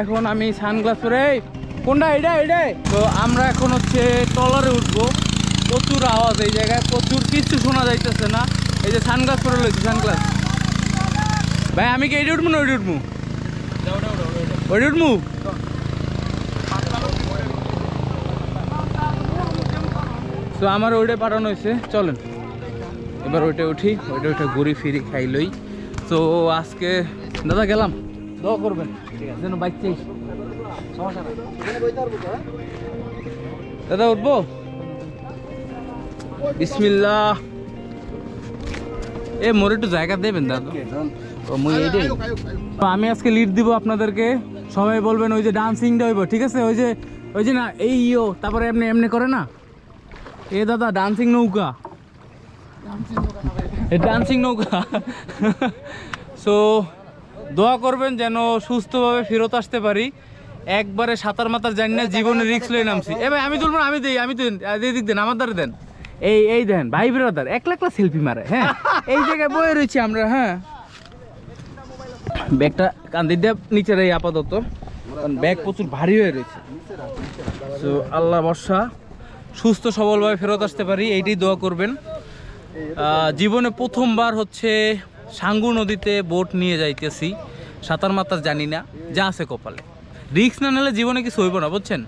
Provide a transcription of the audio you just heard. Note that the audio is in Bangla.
এখন আমি সানগ্লাস পরে কোনটা? এটা এটা তো আমরা এখন হচ্ছে টলারে উঠবো। প্রচুর আওয়াজ এই জায়গায়, প্রচুর কিচ্ছু শোনা যাইতেছে না। এই যে সানগ্লাস পরে লইছি, সানগ্লাস। ভাই, আমি কি এইটা উঠবো না ওইটা উঠবো ওইটা উঠবো তো আমার ওইটা পাঠানো হয়েছে চলেন। এবার ওইটা উঠি ওইটা ওইটা ঘুরি ফিরি খাই লই। তো আজকে, দাদা গেলাম? দোয়া করবেন। ঠিক আছে যেন বাইক চাই সমস্যা নাই। দাদা উঠবো? বিসমিল্লাহ। এ মোর একটু জায়গা দেবেন দাদা। মুই আমি আজকে লিড দিব আপনাদেরকে। সবাই বলবেন ওই যে ডান্সিংটা হইব ঠিক আছে? ওই যে ওই যে না এই ইয়ো তারপরে এমনি এমনি করে না? এ দাদা ডান্সিং নৌকা। ডান্সিং নৌকা সো দোয়া করবেন যেন সুস্থভাবে ফেরত আসতে পারি। একবারে সাঁতার মাতার জানি না জীবনে রিক্স লয়ে নামছি। এ ভাই আমি তুলবো আমি দিই আমি দিন দিক দেন আমার দ্বারা দেন। এই এই দেন ভাই ব্রাদার একলা একলা সেলফি মারে হ্যাঁ? এই জায়গায় বয়ে রয়েছি আমরা হ্যাঁ? ব্যাগটা কান্দির দিয়ে নিচে রাই আপাতত। কারণ ব্যাগ প্রচুর ভারী হয়ে রয়েছে। তো আল্লাহ বর্ষা সুস্থ সবলভাবে ফেরত আসতে পারি এইটাই দোয়া করবেন। জীবনে প্রথমবার হচ্ছে সাঙ্গু নদীতে বোট নিয়ে যাইতেছি। সাঁতার মাতার জানি না, যা আছে কপালে। রিক্স না নিলে জীবনে কিছু হইব না, বুঝছেন?